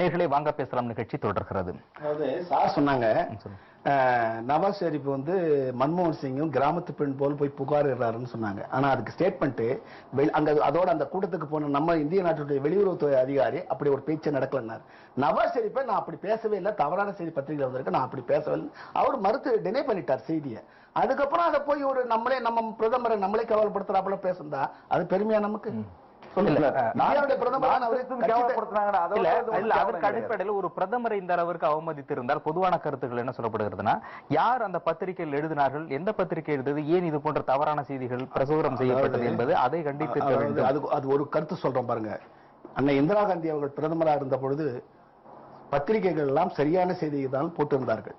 நேர்களே வாங்க பேசலாம் நிகழ்ச்சி தொடர்கிறது. அதாவது சார் சொன்னாங்க நவாஸ் ஷெரீப் வந்து மன்மோகன் சிங்கும் கிராமத்து பெண் போல் போய் புகாரிடுறாருன்னு சொன்னாங்க. ஆனா அதுக்கு ஸ்டேட்மெண்ட் அங்க அதோட அந்த கூட்டத்துக்கு போன நம்ம இந்திய நாட்டுடைய வெளியுறவுத்துறை அதிகாரி அப்படி ஒரு பேச்சு நடக்கலன்னாரு. நவாஸ் ஷெரீப்பை நான் அப்படி பேசவே இல்லை தவறான செய்தி பத்திரிகை வந்திருக்கு நான் அப்படி பேசவே இல்லை. அவர் மறுத்து டினை பண்ணிட்டார் செய்தியை. அதுக்கப்புறம் அதை போய் ஒரு நம்மளே நம்ம பிரதமரை நம்மளே கவலைப்படுத்துறாப்புல பேசுந்தா அது பெருமையா நமக்கு? ஒரு. அடிப்படையில் பிரதமரை இந்த அளவிற்கு அவமதித்திருந்தால் பொதுவான கருத்துக்கள் என்ன சொல்லப்படுகிறதுனா யார் அந்த பத்திரிகையில் எழுதினார்கள் எந்த பத்திரிகை எழுதுது ஏன் இது போன்ற தவறான செய்திகள் பிரசுரம் செய்யப்பட்டது என்பது அதை வேண்டும் அது ஒரு கருத்து சொல்றேன் பாருங்க. அன்னை இந்திரா காந்தி அவர்கள் பிரதமரா இருந்த பொழுது பத்திரிகைகள் எல்லாம் சரியான செய்தியை தான் போட்டிருந்தார்கள்.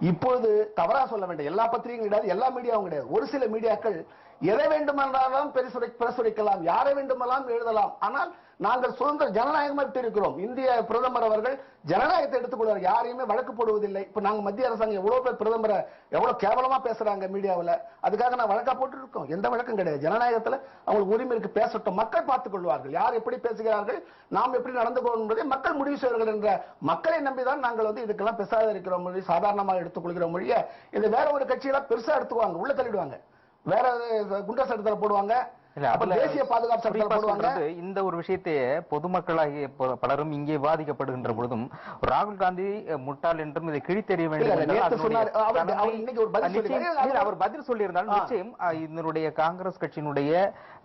இப்பொழுது தவறா சொல்ல வேண்டாம். எல்லா பத்திரிகையும் கிடையாது எல்லா மீடியாவும் கிடையாது. ஒரு சில மீடியாக்கள் எதை வேண்டுமென்றாலும் பெருசுரை பிரசுரிக்கலாம் யாரை வேண்டுமெல்லாம் எழுதலாம். ஆனால் நாங்கள் சுதந்திர ஜனநாயகம் இருக்கிறோம். இந்திய பிரதமர் அவர்கள் ஜனநாயகத்தை எடுத்துக்கொள்வார். யாரையுமே வழக்கு போடுவதில்லை. இப்ப நாங்க மத்திய அரசாங்கம் எவ்வளவு பேர் பிரதமரை எவ்வளவு கேவலமா பேசுறாங்க மீடியாவில்? அதுக்காக நான் வழக்கா போட்டு இருக்கோம் எந்த வழக்கம் கிடையாது. ஜனநாயகத்துல அவங்களுக்கு உரிமை இருக்கு. பேசட்டும். மக்கள் பார்த்துக் கொள்வார்கள். யார் எப்படி பேசுகிறார்கள்? நாம் எப்படி நடந்து கொள்வோம் என்பதை மக்கள் முடிவு செய்வார்கள் என்ற மக்களை நம்பிதான் நாங்கள் வந்து இதுக்கெல்லாம் பேசாத இருக்கிற மொழி சாதாரணமாக எடுத்துக்கொள்கிற மொழியை. இதை வேற ஒரு கட்சியெல்லாம் பெருசா எடுத்துக்குவாங்க. உள்ள தள்ளிடுவாங்க. வேற குண்டா சட்டத்தில் போடுவாங்க. தேசிய பாதுகாப்பு போடுவாங்க. இந்த ஒரு விஷயத்தையே பொதுமக்களாகிய பலரும் இங்கே வாதிக்கப்படுகின்ற பொழுதும் ராகுல் காந்தி முட்டாள் என்றும் இதை கிழித்தெறிய வேண்டும். அவர் பதில் சொல்லியிருந்தாலும். நிச்சயம் இதனுடைய காங்கிரஸ் கட்சியினுடைய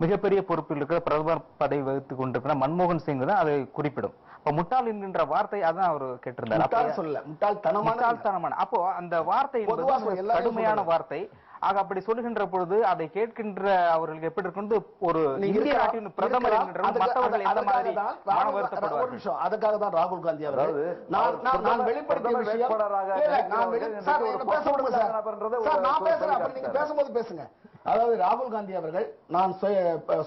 மிகப்பெரிய பொறுப்பில் இருக்கிற பிரதமர் பதவி வகித்துக் கொண்டிருக்கிற மன்மோகன் சிங் தான் அதை குறிப்பிடும். முட்டாள் என்கின்ற வார்த்தை அதான் அவர் கேட்டிருந்தார். முட்டாள் சொல்லல முட்டாள்தனமான முட்டாள்தனமான. அப்போ அந்த வார்த்தை கடுமையான. வார்த்தை. ஆக அப்படி சொல்லுகின்ற பொழுது அதை கேட்கின்ற அவர்களுக்கு எப்படி இருக்கும் ஒரு நீங்க இந்திய நாட்டின் பிரதமர் மற்றவர்கள் எந்த அதுக்காக மாதிரி தான் ராகுல் அதுக்காக தான் காந்தி அதாவது நான் வெளிப்படுத்திய விஷயம். பேசும்போது பேசுங்க. அதாவது ராகுல் காந்தி அவர்கள் நான்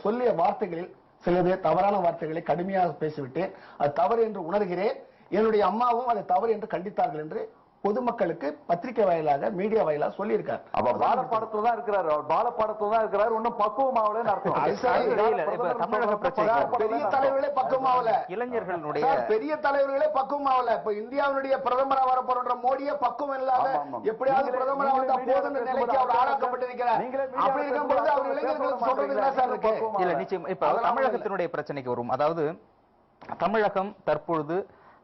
சொல்லிய வார்த்தைகளில் சிலது தவறான வார்த்தைகளை கடுமையாக பேசிவிட்டேன் அது தவறு என்று உணர்கிறேன். என்னுடைய அம்மாவும் அதை தவறு என்று கண்டித்தார்கள் என்று பொதுமக்களுக்கு பத்திரிகை வாயிலாக மீடியா வாயிலாக சொல்லியிருக்கார். அப்ப பாலப்பாடத்துல தான் இருக்கிறாரு. அவர் பாலப்பாடத்துல தான் இருக்கிறாரு. ஒன்னும் பக்குவம் ஆகலன்னு அர்த்தம். அது சரி. இல்ல, இல்ல, இப்ப தமிழக பிரச்சனை. பெரிய தலைவர்களே பக்கமாவல இளைஞர்களுடைய பெரிய தலைவர்களே பக்குவம் ஆகல. இப்ப இந்தியாவுடைய பிரதமரா வர போற மோடியே பக்குவம் இல்லாத ஆமா. எப்படியாவது பிரதமரா வந்தா போதும் நிலைக்கு அவர் ஆளாக்கப்பட்டிருக்கிறார். அப்படி இருக்கும்போது அவர் இளைஞர்களுக்கு சொல்றது என்ன சார் இருக்கு. இல்ல நிச்சயம். இப்ப தமிழகத்தினுடைய பிரச்சனைக்கு வரும். அதாவது தமிழகம் தற்பொழுது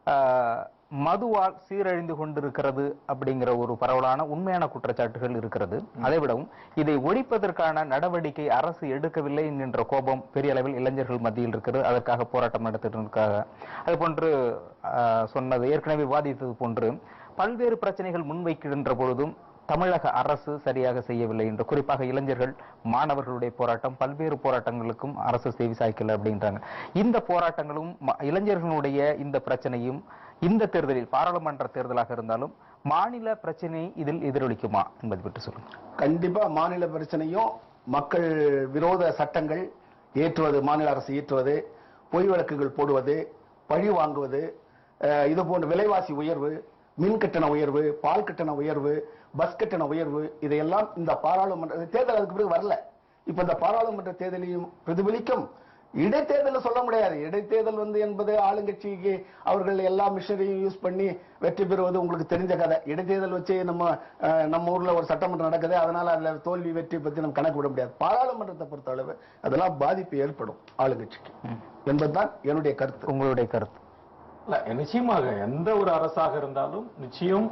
ஆஹ், மதுவால் சீரழிந்து கொண்டிருக்கிறது அப்படிங்கிற ஒரு பரவலான உண்மையான குற்றச்சாட்டுகள் இருக்கிறது. அதை விடவும் இதை ஒழிப்பதற்கான நடவடிக்கை அரசு எடுக்கவில்லை என்கின்ற கோபம் பெரிய அளவில் இளைஞர்கள் மத்தியில் இருக்கிறது. அதற்காக போராட்டம் நடத்திருக்காங்க அது போன்று சொன்னது ஏற்கனவே விவாதித்தது போன்று பல்வேறு பிரச்சனைகள் முன்வைக்கின்ற பொழுதும் தமிழக அரசு சரியாக செய்யவில்லை என்று குறிப்பாக இளைஞர்கள் மாணவர்களுடைய போராட்டம் பல்வேறு போராட்டங்களுக்கும் அரசு செவி சாய்க்கல அப்படின்றாங்க. இந்த போராட்டங்களும் இளைஞர்களுடைய இந்த பிரச்சனையும் இந்த தேர்தலில் பாராளுமன்ற தேர்தலாக இருந்தாலும் மாநில பிரச்சனை இதில் எதிரொலிக்குமா என்பது பற்றி சொல்லுங்க கண்டிப்பா மாநில பிரச்சனையும் மக்கள் விரோத சட்டங்கள் ஏற்றுவது மாநில அரசு ஏற்றுவது பொய் வழக்குகள் போடுவது பழி வாங்குவது இது போன்ற விலைவாசி உயர்வு மின் கட்டண உயர்வு பால் கட்டண உயர்வு பஸ் கட்டண உயர்வு இதையெல்லாம் இந்த பாராளுமன்ற தேர்தல் அதுக்கு பிறகு வரல. இப்ப இந்த பாராளுமன்ற தேர்தலையும் பிரதிபலிக்கும். இடைத்தேர்தல் சொல்ல முடியாது. இடைத்தேர்தல் வந்து என்பது ஆளுங்கட்சிக்கு அவர்கள் எல்லா மிஷினரியும் யூஸ் பண்ணி வெற்றி பெறுவது உங்களுக்கு தெரிஞ்ச கதை. இடைத்தேர்தல் வச்சு நம்ம அஹ், நம்ம ஊர்ல ஒரு சட்டமன்றம் நடக்குது. அதனால அதுல தோல்வி வெற்றி பத்தி நம்ம கணக்கு விட முடியாது. பாராளுமன்றத்தை பொறுத்தளவு அதெல்லாம் பாதிப்பு ஏற்படும் ஆளுங்கட்சிக்கு. என்பதுதான் என்னுடைய கருத்து. உங்களுடைய கருத்து. இல்ல நிச்சயமாக எந்த ஒரு அரசாக இருந்தாலும் நிச்சயம்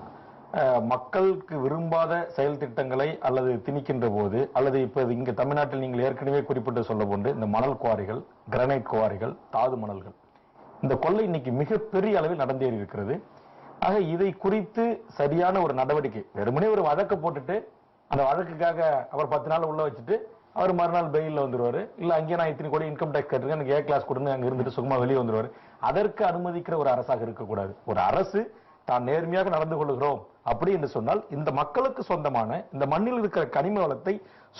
மக்களுக்கு விரும்பாத செயல் திட்டங்களை அல்லது திணிக்கின்ற போது அல்லது இப்போ இங்கே தமிழ்நாட்டில் நீங்கள் ஏற்கனவே குறிப்பிட்டு சொல்ல போன்று இந்த மணல் குவாரிகள் கிரனைட் குவாரிகள் தாது மணல்கள். இந்த கொள்ளை இன்னைக்கு மிகப்பெரிய அளவில் நடந்தேறி இருக்கிறது. ஆக இதை குறித்து சரியான ஒரு நடவடிக்கை வெறுமனே ஒரு வழக்கை போட்டுட்டு அந்த வழக்குக்காக அவர் பத்து நாள் உள்ள வச்சுட்டு அவர் மறுநாள் பெயிலில் வந்துடுவார் இல்லை அங்கேயே நான் இத்தனை கூட இன்கம் டேக்ஸ் கட்டுறேன் எனக்கு ஏ கிளாஸ் கொடுங்க அங்கே இருந்துட்டு சும்மா வெளியே வந்துடுவார் அதற்கு அனுமதிக்கிற ஒரு அரசாக இருக்கக்கூடாது. ஒரு அரசு தான் நேர்மையாக நடந்து கொள்கிறோம் அப்படி என்று சொன்னால் இந்த மக்களுக்கு சொந்தமான இந்த மண்ணில் இருக்கிற கனிம வளத்தை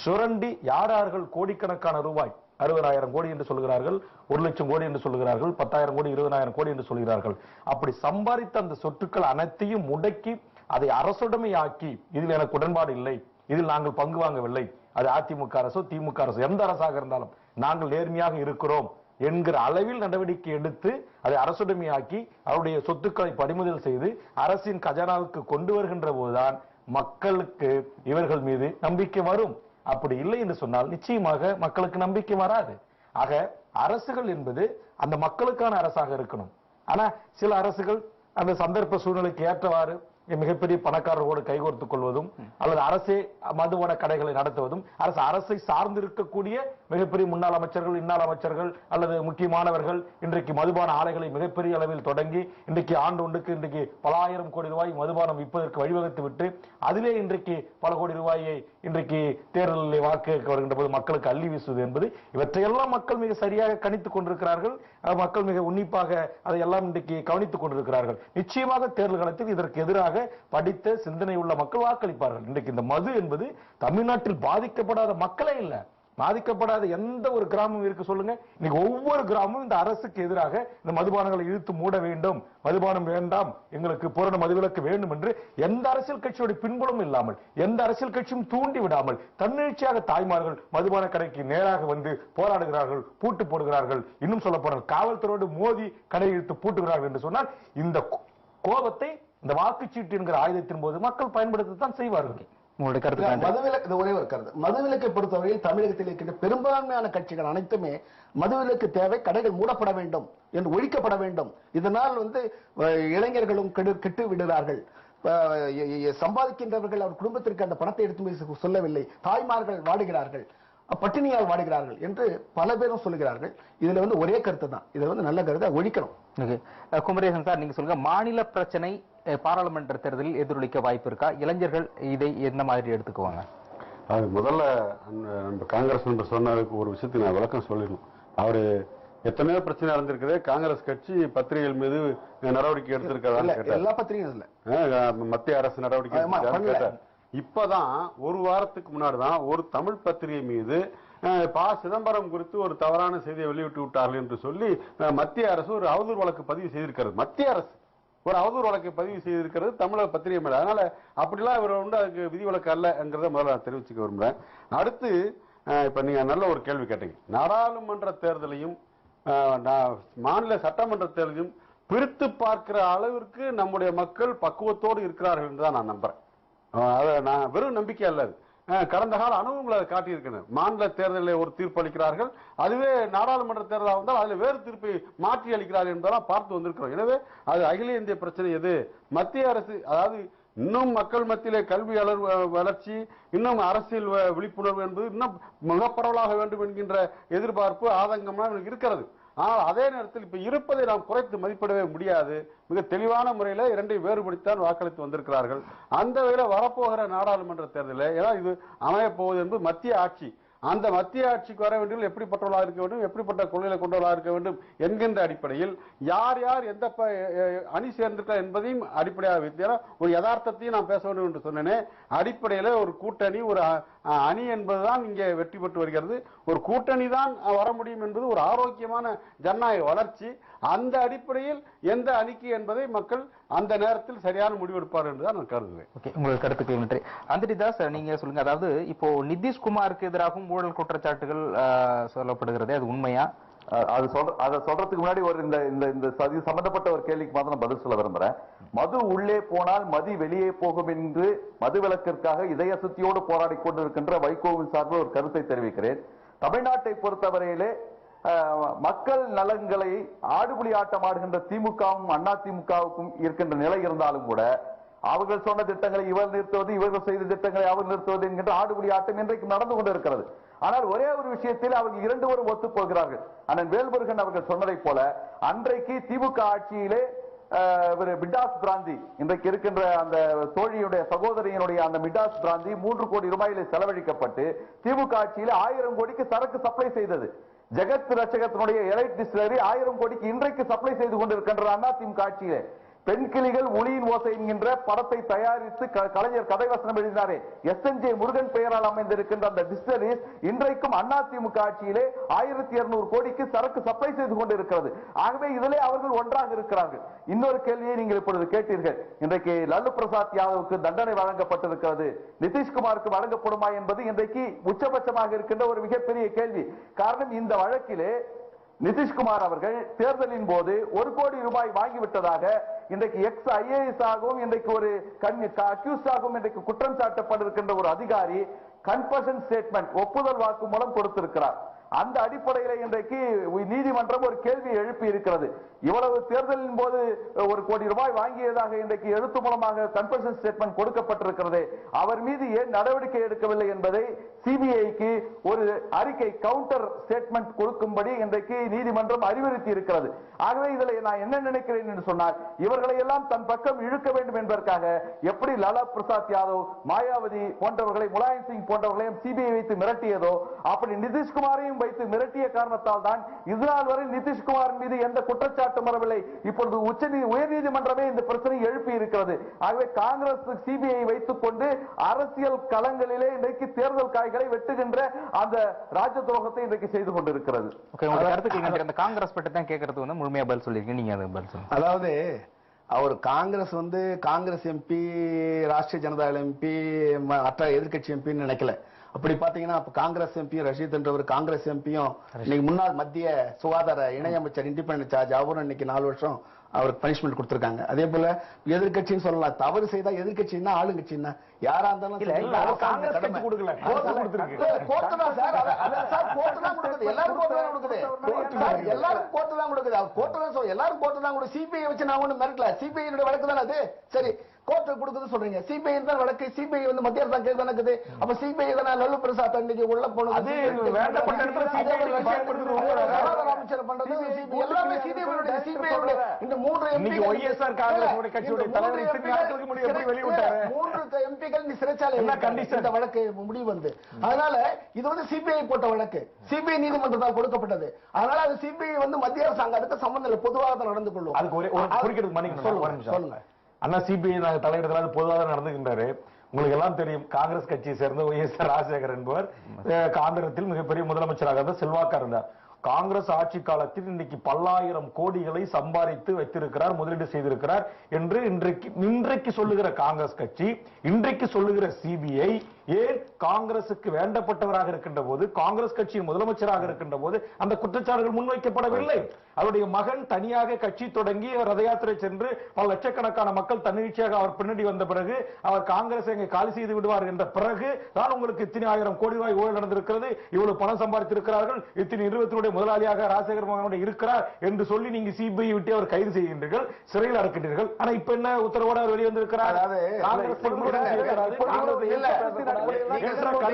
சுரண்டி யார் யார்கள் கோடிக்கணக்கான ரூபாய் அறுபதாயிரம் கோடி என்று சொல்கிறார்கள் ஒரு லட்சம் கோடி என்று சொல்கிறார்கள் பத்தாயிரம் கோடி இருபதாயிரம் கோடி என்று சொல்கிறார்கள். அப்படி சம்பாதித்த அந்த சொத்துக்கள் அனைத்தையும் முடக்கி அதை அரசுடைமையாக்கி இதில் எனக்கு உடன்பாடு இல்லை இதில் நாங்கள் பங்கு வாங்கவில்லை அது அதிமுக அரசோ திமுக அரசோ எந்த அரசாக இருந்தாலும் நாங்கள் நேர்மையாக இருக்கிறோம் என்கிற அளவில் நடவடிக்கை எடுத்து அதை அரசுடைமையாக்கி அவருடைய சொத்துக்களை பறிமுதல் செய்து அரசின் கஜானாவுக்கு கொண்டு வருகின்ற போதுதான் மக்களுக்கு இவர்கள் மீது நம்பிக்கை வரும். அப்படி இல்லை என்று சொன்னால் நிச்சயமாக மக்களுக்கு நம்பிக்கை வராது. ஆக அரசுகள் என்பது அந்த மக்களுக்கான அரசாக இருக்கணும். ஆனா சில அரசுகள் அந்த சந்தர்ப்ப சூழ்நிலைக்கு ஏற்றவாறு மிகப்பெரிய பணக்காரர்களோடு கைகோர்த்துக் கொள்வதும் அல்லது அரசே மதுவன கடைகளை நடத்துவதும் அரசு அரசை சார்ந்து இருக்கக்கூடிய மிகப்பெரிய முன்னாள் அமைச்சர்கள் இன்னாள் அமைச்சர்கள் அல்லது முக்கியமானவர்கள் இன்றைக்கு மதுபான ஆலைகளை மிகப்பெரிய அளவில் தொடங்கி இன்றைக்கு ஆண்டு ஒன்றுக்கு இன்றைக்கு பல ஆயிரம் கோடி ரூபாய் மதுபானம் விற்பதற்கு வழிவகுத்து விட்டு அதிலே இன்றைக்கு பல கோடி ரூபாயை இன்றைக்கு தேர்தலில் வாக்கு வருகின்ற போது மக்களுக்கு அள்ளி வீசுவது என்பது இவற்றையெல்லாம் மக்கள் மிக சரியாக கணித்துக் கொண்டிருக்கிறார்கள். மக்கள் மிக உன்னிப்பாக அதையெல்லாம் இன்றைக்கு கவனித்துக் கொண்டிருக்கிறார்கள். நிச்சயமாக தேர்தல் காலத்தில் இதற்கு எதிராக படித்த சிந்தனை உள்ள மக்கள் வாக்களிப்பார்கள். இன்றைக்கு இந்த மது என்பது தமிழ்நாட்டில் பாதிக்கப்படாத மக்களே இல்லை. பாதிக்கப்படாத எந்த ஒரு கிராமம் இருக்கு சொல்லுங்க. இன்னைக்கு ஒவ்வொரு கிராமமும் இந்த அரசுக்கு எதிராக இந்த மதுபானங்களை இழுத்து மூட வேண்டும். மதுபானம் வேண்டாம். எங்களுக்கு பூரண மதுவிலக்கு வேண்டும் என்று எந்த அரசியல் கட்சியோட பின்புலம் இல்லாமல் எந்த அரசியல் கட்சியும் தூண்டி விடாமல் தன்னிச்சையாக தாய்மார்கள் மதுபான கடைக்கு நேராக வந்து போராடுகிறார்கள் பூட்டு போடுகிறார்கள். இன்னும் சொல்ல போனால் காவல்துறையோடு மோதி கடை இழுத்து பூட்டுகிறார்கள் என்று சொன்னால் இந்த கோபத்தை இந்த வாக்குச்சீட்டு என்கிற ஆயுதத்தின் போது மக்கள் பயன்படுத்தத்தான் செய்வார்கள். மதுவிலக்கு இது ஒரே ஒரு கருத்து. மதுவிலக்கை பொறுத்தவரையில் தமிழகத்தில் இருக்கின்ற பெரும்பான்மையான கட்சிகள் அனைத்துமே மதுவிலக்கு தேவை கடைகள் மூடப்பட வேண்டும் என்று ஒழிக்கப்பட வேண்டும். இதனால் வந்து இளைஞர்களும் கெடு கெட்டு விடுகிறார்கள். சம்பாதிக்கின்றவர்கள் அவர் குடும்பத்திற்கு அந்த பணத்தை எடுத்து சொல்லவில்லை. தாய்மார்கள் வாடுகிறார்கள். பட்டினியால் வாடுகிறார்கள் என்று பல பேரும் சொல்லுகிறார்கள். இதுல வந்து ஒரே கருத்து தான். இதை வந்து நல்ல கருத்தை ஒழிக்கணும். குமரேசன் சார் நீங்க சொல்லுங்க மாநில பிரச்சனை பாராளுமன்ற தேர்தலில் எதிரொலிக்க வாய்ப்பு இருக்கா? இளைஞர்கள் இதை எந்த மாதிரி எடுத்துக்குவாங்க? அது முதல்ல அந்த நம்ம காங்கிரஸ் நண்பர் சொன்னதுக்கு ஒரு விஷயத்துக்கு நான் விளக்கம் சொல்லிடணும். அவரு எத்தனையோ பிரச்சனை நடந்திருக்குது காங்கிரஸ் கட்சி பத்திரிகைகள் மீது நடவடிக்கை எடுத்திருக்கிறதா எல்லா பத்திரிகையும் மத்திய அரசு நடவடிக்கை ஆமா, இப்பதான் ஒரு வாரத்துக்கு முன்னாடி தான் ஒரு தமிழ் பத்திரிகை மீது ப. சிதம்பரம் குறித்து ஒரு தவறான செய்தியை வெளியிட்டு விட்டார்கள் என்று சொல்லி மத்திய அரசு ஒரு அவதூறு வழக்கு பதிவு செய்திருக்கிறது. மத்திய அரசு ஒரு அவதூறு வழக்கை பதிவு செய்திருக்கிறது தமிழக பத்திரிகை மேல. அதனால அப்படிலாம் இவர் வந்து அதுக்கு விதிவிலக்கு அல்லங்கிறத முதல்ல நான் தெரிவிச்சுக்க விரும்புறேன். அடுத்து இப்போ இப்ப நீங்க நல்ல ஒரு கேள்வி கேட்டீங்க. நாடாளுமன்ற தேர்தலையும் மாநில சட்டமன்ற தேர்தலையும் பிரித்து பார்க்கிற அளவிற்கு நம்முடைய மக்கள் பக்குவத்தோடு இருக்கிறார்கள் என்று தான் நான் நம்புறேன். அதை நான் வெறும் நம்பிக்கை அல்ல கடந்த கால அனுபவங்களை காட்டியிருக்கணும் மாநில தேர்தலில் ஒரு தீர்ப்பு அளிக்கிறார்கள். அதுவே நாடாளுமன்ற தேர்தலாக இருந்தால் அதில் வேறு தீர்ப்பை மாற்றி அளிக்கிறார்கள் என்பதெல்லாம் பார்த்து வந்திருக்கிறோம். எனவே அது அகில இந்திய பிரச்சனை எது? மத்திய அரசு அதாவது இன்னும் மக்கள் மத்தியிலே கல்வி வளர்ச்சி இன்னும் அரசியல் வ- விழிப்புணர்வு என்பது இன்னும் மிக பரவலாக வேண்டும் என்கின்ற எதிர்பார்ப்பு ஆதங்கம்லாம் இருக்கிறது. ஆனால் அதே நேரத்தில் இப்ப இருப்பதை நாம் குறைத்து மதிப்பிடவே முடியாது. மிக தெளிவான முறையில் இரண்டையும் வேறுபடுத்தித்தான் வாக்களித்து வந்திருக்கிறார்கள். அந்த வகையில் வரப்போகிற நாடாளுமன்ற தேர்தலில் ஏன்னா இது அமையப்போவது என்பது மத்திய ஆட்சி. அந்த மத்திய ஆட்சிக்கு வர வேண்டிய எப்படிப்பட்டவர்களாக இருக்க வேண்டும் எப்படிப்பட்ட கொள்கைகளை கொண்டவர்களாக இருக்க வேண்டும் என்கின்ற அடிப்படையில் யார் யார் எந்த அணி சேர்ந்திருக்கிறார் என்பதையும் அடிப்படையாக வைத்து ஒரு யதார்த்தத்தையும் நான் பேச வேண்டும் என்று சொன்னேனே. அடிப்படையில் ஒரு கூட்டணி ஒரு அணி என்பதுதான் இங்கே வெற்றி பெற்று வருகிறது. ஒரு கூட்டணி தான் வர முடியும் என்பது ஒரு ஆரோக்கியமான ஜனநாயக வளர்ச்சி. அந்த அடிப்படையில் எந்த அணிக்கு என்பதை மக்கள் அந்த நேரத்தில் சரியான முடிவெடுப்பார் என்று தான் நான் கருதுவேன். ஓகே உங்களுக்கு கருத்துக்கள் நன்றி. அந்திரிதாஸ் நீங்க சொல்லுங்க. அதாவது இப்போ நிதிஷ்குமாருக்கு எதிராகவும் ஊழல் குற்றச்சாட்டுகள் சொல்லப்படுகிறது அது உண்மையா? அது சொல்ற அதை சொல்றதுக்கு முன்னாடி ஒரு இந்த இந்த இந்த சதி சம்பந்தப்பட்ட ஒரு கேள்விக்கு மாத்திரம் நான் பதில் சொல்ல விரும்புறேன். மது உள்ளே போனால் மதி வெளியே போகும் என்று மதுவிலக்கிற்காக இதய சுத்தியோடு போராடி கொண்டிருக்கின்ற வைகோவின் சார்பில் ஒரு கருத்தை தெரிவிக்கிறேன். தமிழ்நாட்டை பொறுத்தவரையிலே மக்கள் நலன்களை ஆடுபுலி ஆட்டம் ஆடுகின்ற திமுகவும் அண்ணா திமுகவுக்கும் இருக்கின்ற நிலை இருந்தாலும் கூட அவர்கள் சொன்ன திட்டங்களை இவர் நிறுத்துவது இவர்கள் செய்த திட்டங்களை அவர் நிறுத்துவது என்கின்ற ஆடுபுலி ஆட்டம் இன்றைக்கு நடந்து கொண்டிருக்கிறது. ஆனால் ஒரே ஒரு விஷயத்தில் அவர்கள் இரண்டுவரும் ஒத்துக்கொள்கிறார்கள் அண்ணன் வேல்முருகன் அவர்கள் சொன்னதைப் போல அன்றைக்கு திமுக ஆட்சியிலே மிட்டாஸ் பிராந்தி இன்றைக்கு இருக்கின்ற அந்த தோழியுடைய சகோதரியினுடைய அந்த மிட்டாஸ் பிராந்தி மூன்று கோடி ரூபாயில செலவழிக்கப்பட்டு திமுக ஆட்சியில் ஆயிரம் கோடிக்கு சரக்கு சப்ளை செய்தது. ஜெகத் ரச்சகத்தினுடைய எலைட் டிஸ்டிலரி ஆயிரம் கோடிக்கு இன்றைக்கு சப்ளை செய்து கொண்டிருக்கின்ற அதிமுக திமுக ஆட்சியிலே. பெண் கிளிகள் ஒளியின் ஓசை என்கின்ற படத்தை தயாரித்து க- கலைஞர் கதைவசனம் எழுதினாரே. எஸ் என் ஜே முருகன் பெயரால் அமைந்திருக்கின்ற அந்த டிஸ்டரிஸ் இன்றைக்கும் அதிமுக ஆட்சியிலே ஆயிரத்தி இருநூறு கோடிக்கு சரக்கு சப்ளை செய்து கொண்டிருக்கிறது. ஆகவே இதிலே அவர்கள் ஒன்றாக இருக்கிறார்கள். இன்னொரு கேள்வியை நீங்கள் இப்பொழுது கேட்டீர்கள். இன்றைக்கு லல்லு பிரசாத் யாதவுக்கு தண்டனை வழங்கப்பட்டிருக்கிறது. நிதிஷ்குமாருக்கு வழங்கப்படுமா என்பது இன்றைக்கு உச்சபட்சமாக இருக்கின்ற ஒரு மிகப்பெரிய கேள்வி. காரணம் இந்த வழக்கிலே நிதிஷ்குமார் அவர்கள் தேர்தலின் போது ஒரு கோடி ரூபாய் வாங்கிவிட்டதாக இன்றைக்கு எக்ஸ் ஐஏஎஸ் ஆகவும் இன்றைக்கு ஒரு அக்யூஸ் ஆகும் இன்றைக்கு குற்றம் சாட்டப்பட்டிருக்கின்ற ஒரு அதிகாரி கன்ஃபஷன் ஸ்டேட்மெண்ட் ஒப்புதல் வாக்கு மூலம் கொடுத்திருக்கிறார். அந்த அடிப்படையில் இன்றைக்கு நீதிமன்றம் ஒரு கேள்வி எழுப்பி இருக்கிறது. இவ்வளவு தேர்தலின் போது ஒரு கோடி ரூபாய் வாங்கியதாக இன்றைக்கு எழுத்து மூலமாக கன்ஃபர்ஷன் ஸ்டேட்மெண்ட் கொடுக்கப்பட்டிருக்கிறது. அவர் மீது ஏன் நடவடிக்கை எடுக்கவில்லை என்பதை சிபிஐக்கு ஒரு அறிக்கை கவுண்டர் ஸ்டேட்மெண்ட் கொடுக்கும்படி இன்றைக்கு நீதிமன்றம் அறிவுறுத்தி இருக்கிறது. ஆகவே இதில் நான் என்ன நினைக்கிறேன் என்று சொன்னால் இவர்களை எல்லாம் தன் பக்கம் இழுக்க வேண்டும் என்பதற்காக எப்படி லாலா பிரசாத் யாதவ் மாயாவதி போன்றவர்களை முலாயம் சிங் போன்றவர்களையும் சிபிஐ வைத்து மிரட்டியதோ அப்படி நிதிஷ்குமாரையும் வைத்து மிரட்டிய காரணத்தால் தான் இதுநாள் வரை நிதிஷ்குமார் மீது எந்த குற்றச்சாட்டும் வரவில்லை. இப்பொழுது உச்ச உயர்நீதிமன்றமே இந்த பிரச்சனை எழுப்பி இருக்கிறது. ஆகவே காங்கிரஸ் சிபிஐ வைத்துக் கொண்டு அரசியல் களங்களிலே இன்றைக்கு தேர்தல் காய்களை வெட்டுகின்ற அந்த ராஜ துரோகத்தை இன்றைக்கு செய்து கொண்டிருக்கிறது. காங்கிரஸ் பற்றி தான் கேட்கறது வந்து முழுமையா பதில் சொல்லியிருக்கீங்க. நீங்க அதுக்கு பதில் சொல்லுங்க. அதாவது அவர் காங்கிரஸ் வந்து காங்கிரஸ் எம்பி ராஷ்டிரிய ஜனதா எம்பி மற்ற எதிர்க்கட்சி எம்பின்னு நினைக்கல. அப்படி பாத்தீங்கன்னா அப்ப காங்கிரஸ் எம்பியும் ரஷீத் என்றவர் காங்கிரஸ் எம்பியும் இன்னைக்கு முன்னாள் மத்திய சுகாதார இணையமைச்சர் இண்டிபெண்டன்ட் சார்ஜ் அவரும் இன்னைக்கு நாலு வருஷம் அவருக்கு பனிஷ்மெண்ட் கொடுத்திருக்காங்க. அதே போல எதிர்க்கட்சின்னு சொல்லலாம். தவறு செய்தா எதிர்க்கட்சின்னா ஆளுங்கட்சின்னா யாரா இருந்தாலும் எல்லாரும் கோர்ட்டு தான் கொடுக்குது. கோர்ட்டு தான் எல்லாரும் கோர்ட்டு தான் கொடுக்குது. சிபிஐ வச்சு நான் ஒண்ணு மிரட்டல. சிபிஐ வழக்கு தானே அது? சரி கோர்ட்டு கொடுக்குது சொல்றீங்க சிபிஐ தான் வழக்கு சிபிஐ வந்து மத்திய அரசாங்க கேஸ் இருக்குது அப்ப சிபிஐ தானே லல்லு பிரசாத் அன்னைக்கு உள்ள போனது அது வேண்டப்பட்ட அமைச்சர் பண்றது எல்லாமே சிபிஐ சிபிஐ இந்த மூன்று MPக்கள் YSR காங்கிரஸ் கட்சியுடைய தலைவர் இத்தனை நாட்களுக்கு முன்னாடி எப்படி வெளிய விட்டாரு? மூன்று எம்பிக்கள் நீ சிறைச்சாலை என்ன condition? இந்த வழக்கு முடிவு வந்து அதனால இது வந்து சிபிஐ போட்ட வழக்கு சிபிஐ நீதிமன்றத்தால் கொடுக்கப்பட்டது அதனால அது சிபிஐ வந்து மத்திய அரசாங்கம் அதுக்கு சம்பந்தம் இல்லை பொதுவாக நடந்து கொள்ளும் அதுக்கு ஒரே சொல்லுங்க நிமிஷம். சொல்லுங்க அண்ணா சிபிஐ நாங்க தலையிடலாம் பொதுவாக நடந்துகின்றாரு. உங்களுக்கு எல்லாம் தெரியும் காங்கிரஸ் கட்சியை சேர்ந்த ஒய் எஸ் ராஜசேகர் என்பவர் அஹ், ஆந்திரத்தில் மிகப்பெரிய முதலமைச்சராக இருந்த செல்வாக்கா இருந்தார். காங்கிரஸ் ஆட்சி காலத்தில் இன்னைக்கு பல்லாயிரம் கோடிகளை சம்பாதித்து வைத்திருக்கிறார் முதலீடு செய்திருக்கிறார் என்று இன்றைக்கு இன்றைக்கு சொல்லுகிற காங்கிரஸ் கட்சி இன்றைக்கு சொல்லுகிற சிபிஐ ஏன் காங்கிரசுக்கு வேண்டப்பட்டவராக இருக்கின்ற போது காங்கிரஸ் கட்சியின் முதலமைச்சராக இருக்கின்ற போது அந்த குற்றச்சாட்டுகள் முன்வைக்கப்படவில்லை. அவருடைய மகன் தனியாக கட்சி தொடங்கி ரத யாத்திரை சென்று பல லட்சக்கணக்கான மக்கள் தன்னிச்சையாக அவர் பின்னாடி வந்த பிறகு அவர் காங்கிரஸ் எங்க காலி செய்து விடுவார் என்ற பிறகு தான் உங்களுக்கு இத்தனை ஆயிரம் கோடி ரூபாய் ஊழல் நடந்திருக்கிறது இவ்வளவு பணம் சம்பாதித்திருக்கிறார்கள் இத்தனை நிறுவனத்தினுடைய முதலாளியாக ராஜசேகர் மகனுடைய இருக்கிறார் என்று சொல்லி நீங்க சிபிஐ விட்டு அவர் கைது செய்கின்றீர்கள் சிறையில் அடக்கின்றீர்கள். ஆனா இப்ப என்ன உத்தரவோடு அவர் வெளியே otra